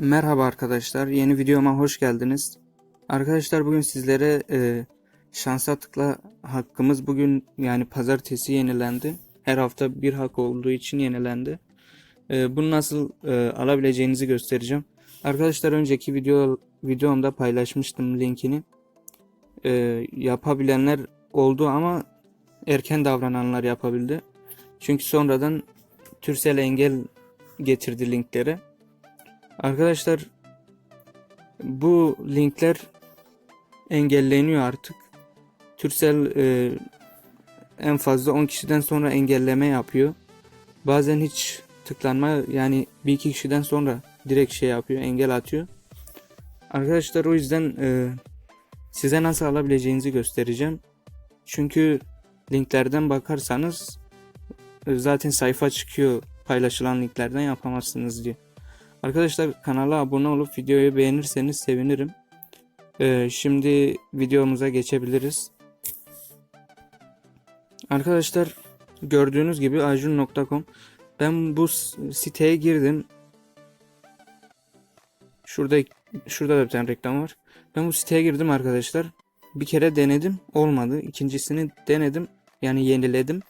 Merhaba arkadaşlar, yeni videoma hoş geldiniz. Arkadaşlar bugün sizlere e, şansa tıkla hakkımız bugün yani pazartesi yenilendi. Her hafta bir hak olduğu için yenilendi. E, bunu nasıl e, alabileceğinizi göstereceğim. Arkadaşlar önceki video videomda paylaşmıştım linkini. E, yapabilenler oldu ama erken davrananlar yapabildi. Çünkü sonradan Türsel engel getirdi linklere. Arkadaşlar bu linkler engelleniyor artık. Türsel e, en fazla 10 kişiden sonra engelleme yapıyor. Bazen hiç tıklanma yani bir iki kişiden sonra direkt şey yapıyor, engel atıyor. Arkadaşlar o yüzden e, size nasıl alabileceğinizi göstereceğim. Çünkü linklerden bakarsanız e, zaten sayfa çıkıyor paylaşılan linklerden yapamazsınız diye. Arkadaşlar kanala abone olup videoyu beğenirseniz sevinirim. Ee, şimdi videomuza geçebiliriz. Arkadaşlar gördüğünüz gibi ajun.com ben bu siteye girdim. Şurada şurada da bir tane reklam var. Ben bu siteye girdim arkadaşlar. Bir kere denedim olmadı. İkincisini denedim yani yeniledim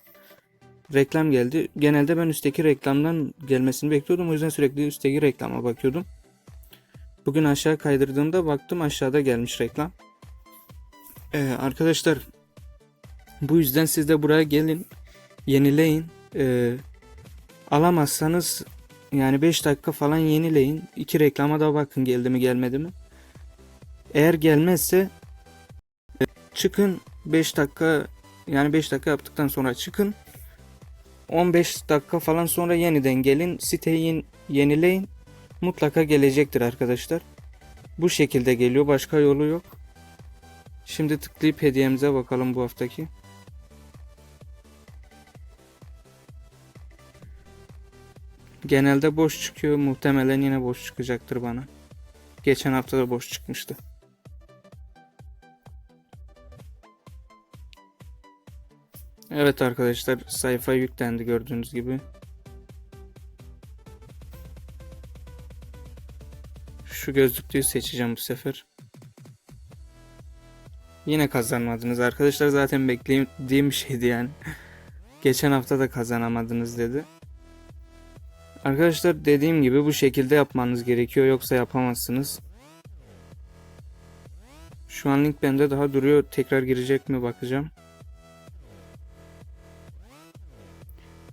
reklam geldi. Genelde ben üstteki reklamdan gelmesini bekliyordum. O yüzden sürekli üstteki reklama bakıyordum. Bugün aşağı kaydırdığımda baktım aşağıda gelmiş reklam. Ee, arkadaşlar bu yüzden siz de buraya gelin. Yenileyin. Ee, alamazsanız yani 5 dakika falan yenileyin. İki reklama da bakın geldi mi gelmedi mi. Eğer gelmezse çıkın 5 dakika yani 5 dakika yaptıktan sonra çıkın. 15 dakika falan sonra yeniden gelin. Siteyi yen- yenileyin. Mutlaka gelecektir arkadaşlar. Bu şekilde geliyor. Başka yolu yok. Şimdi tıklayıp hediyemize bakalım bu haftaki. Genelde boş çıkıyor. Muhtemelen yine boş çıkacaktır bana. Geçen hafta da boş çıkmıştı. Evet arkadaşlar sayfa yüklendi gördüğünüz gibi. Şu gözlüklüyü seçeceğim bu sefer. Yine kazanmadınız arkadaşlar zaten beklediğim şeydi yani. Geçen hafta da kazanamadınız dedi. Arkadaşlar dediğim gibi bu şekilde yapmanız gerekiyor yoksa yapamazsınız. Şu an link bende daha duruyor. Tekrar girecek mi bakacağım.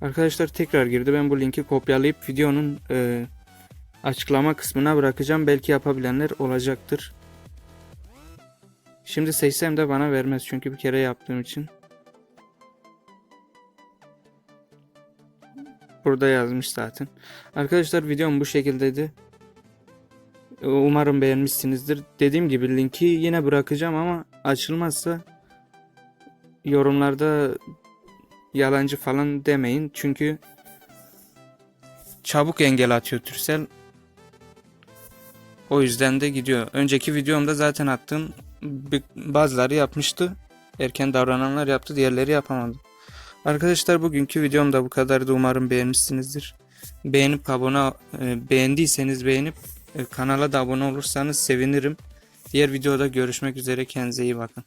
Arkadaşlar tekrar girdi. Ben bu linki kopyalayıp videonun e, açıklama kısmına bırakacağım. Belki yapabilenler olacaktır. Şimdi seçsem de bana vermez çünkü bir kere yaptığım için. Burada yazmış zaten. Arkadaşlar videom bu şekildeydi. E, Umarım beğenmişsinizdir. Dediğim gibi linki yine bırakacağım ama açılmazsa yorumlarda yalancı falan demeyin. Çünkü çabuk engel atıyor Türsel. O yüzden de gidiyor. Önceki videomda zaten attım. Bir- Bazıları yapmıştı. Erken davrananlar yaptı. Diğerleri yapamadı. Arkadaşlar bugünkü videom da bu kadardı. Umarım beğenmişsinizdir. Beğenip abone e, beğendiyseniz beğenip e, kanala da abone olursanız sevinirim. Diğer videoda görüşmek üzere. Kendinize iyi bakın.